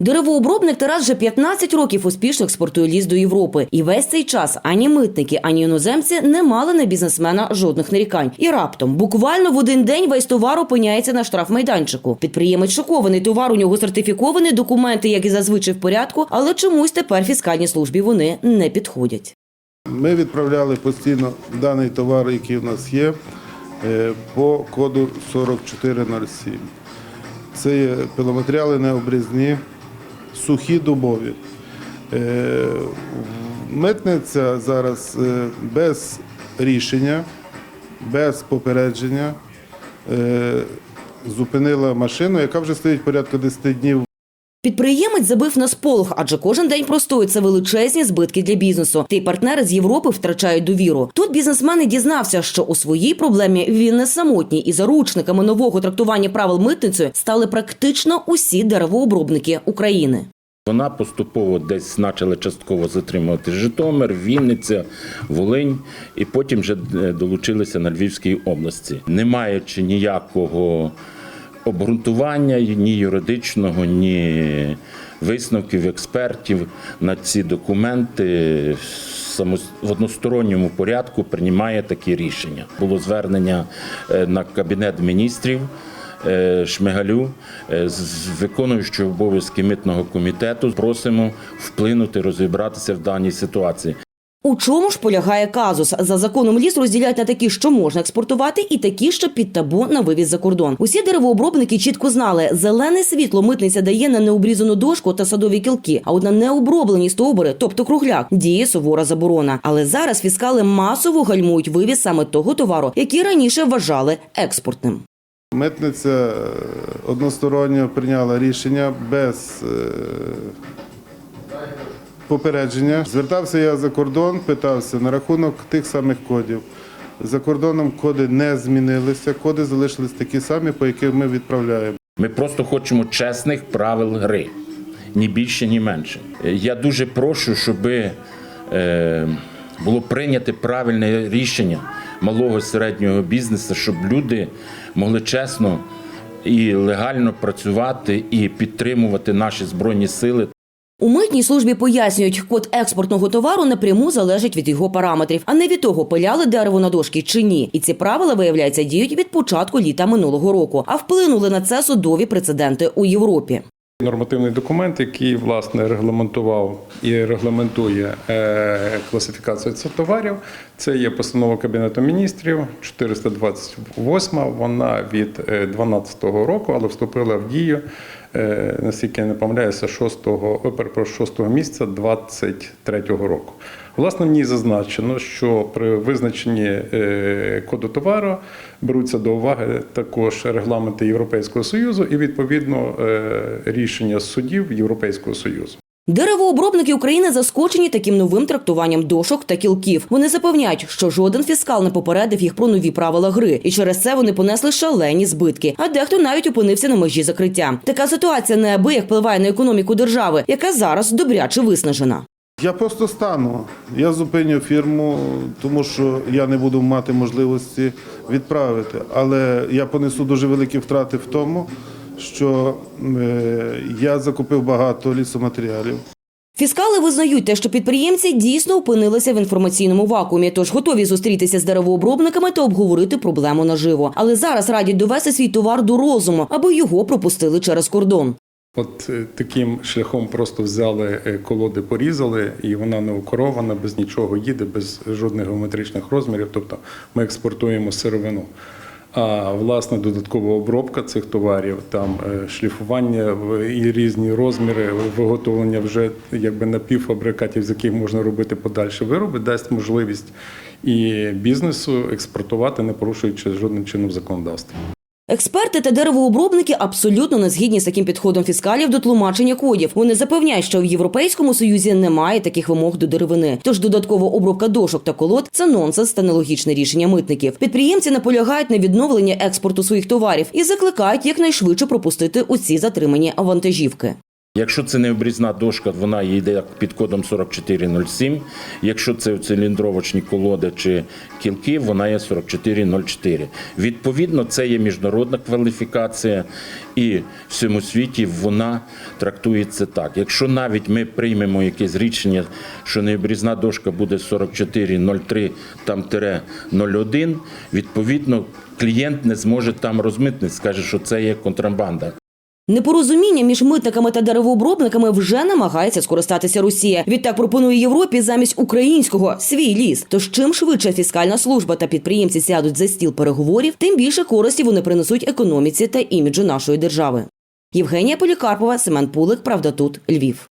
Деревообробник Тарас вже 15 років успішно експортує ліс до Європи. І весь цей час ані митники, ані іноземці не мали на бізнесмена жодних нарікань. І раптом, буквально в один день, весь товар опиняється на штрафмайданчику. Підприємець шокований, товар у нього сертифікований, документи, як і зазвичай в порядку, але чомусь тепер фіскальній службі вони не підходять. Ми відправляли постійно даний товар, який у нас є, е, по коду 4407. Це є пиломатеріали необрізні, сухі дубові. Е, Митниця зараз е, без рішення, без попередження е, зупинила машину, яка вже стоїть порядка 10 днів Підприємець забив на сполох, адже кожен день простою це величезні збитки для бізнесу. Та й партнери з Європи втрачають довіру. Тут бізнесмен і дізнався, що у своїй проблемі він не самотній, і заручниками нового трактування правил митницею стали практично усі деревообробники України. Вона поступово десь почали частково затримувати Житомир, Вінниця, Волинь, і потім вже е, долучилися на Львівській області, не маючи ніякого обґрунтування ні юридичного, ні висновків експертів на ці документи. В односторонньому порядку приймає такі рішення. Було звернення е, на кабінет міністрів Шмигалю е, з виконуючого обов'язки митного комітету. Просимо вплинути, розібратися в даній ситуації. У чому ж полягає казус? За законом ліс розділяють на такі, що можна експортувати, і такі, що під табу на вивіз за кордон. Усі деревообробники чітко знали, зелене світло митниця дає на необрізану дошку та садові кілки, а от на необроблені стовбури, тобто кругляк, діє сувора заборона. Але зараз фіскали масово гальмують вивіз саме того товару, який раніше вважали експортним. Митниця е, односторонньо прийняла рішення без е, попередження. Звертався я за кордон, питався на рахунок тих самих кодів. За кордоном коди не змінилися, коди залишились такі самі, по яких ми відправляємо. Ми просто хочемо чесних правил гри, ні більше, ні менше. Я дуже прошу, щоб е, було прийнято правильне рішення малого середнього бізнесу, щоб люди могли чесно і легально працювати і підтримувати наші збройні сили. У митній службі пояснюють, код експортного товару напряму залежить від його параметрів, а не від того, пиляли дерево на дошки чи ні. І ці правила, виявляється, діють від початку літа минулого року, а вплинули на це судові прецеденти у Європі. Нормативний документ, який власне регламентував і регламентує е, класифікацію цих товарів, це є постанова Кабінету міністрів 428. Вона від 2012 року, але вступила в дію, е, наскільки я не помиляюся, 6, о, перепрошую, 6 місяця 2023 року. Власне, в ній зазначено, що при визначенні е, коду товару беруться до уваги також регламенти Європейського союзу і відповідно е, рішення судів Європейського союзу. Деревообробники України заскочені таким новим трактуванням дошок та кілків. Вони запевняють, що жоден фіскал не попередив їх про нові правила гри, і через це вони понесли шалені збитки. А дехто навіть опинився на межі закриття. Така ситуація неабияк впливає на економіку держави, яка зараз добряче виснажена. Я просто стану. Я зупиню фірму, тому що я не буду мати можливості відправити. Але я понесу дуже великі втрати в тому, що е, я закупив багато лісоматеріалів. Фіскали визнають те, що підприємці дійсно опинилися в інформаційному вакуумі, тож готові зустрітися з деревообробниками та обговорити проблему наживо. Але зараз радять довести свій товар до розуму, аби його пропустили через кордон. От е, таким шляхом просто взяли е, колоди, порізали, і вона не укорована, без нічого їде, без жодних геометричних розмірів. Тобто ми експортуємо сировину. А власне додаткова обробка цих товарів, там е, шліфування і різні розміри, виготовлення вже якби напівфабрикатів, з яких можна робити подальші вироби, дасть можливість і бізнесу експортувати, не порушуючи жодним чином законодавство. Експерти та деревообробники абсолютно не згідні з таким підходом фіскалів до тлумачення кодів. Вони запевняють, що в Європейському Союзі немає таких вимог до деревини. Тож додаткова обробка дошок та колод це нонсенс та нелогічне рішення митників. Підприємці наполягають на відновленні експорту своїх товарів і закликають якнайшвидше пропустити усі затримані вантажівки. Якщо це не обрізна дошка, вона йде під кодом 4407. Якщо це циліндровочні колоди чи кілки, вона є 4404. Відповідно, це є міжнародна кваліфікація, і в всьому світі вона трактується так. Якщо навіть ми приймемо якесь рішення, що необрізна дошка буде 4403 там тире 01, відповідно клієнт не зможе там розмитнити, скаже, що це є контрабанда. Непорозуміння між митниками та деревообробниками вже намагається скористатися Росія. Відтак пропонує Європі замість українського свій ліс. Тож чим швидше фіскальна служба та підприємці сядуть за стіл переговорів, тим більше користі вони принесуть економіці та іміджу нашої держави. Євгенія Полікарпова, Семен Пулик, Правда тут, Львів.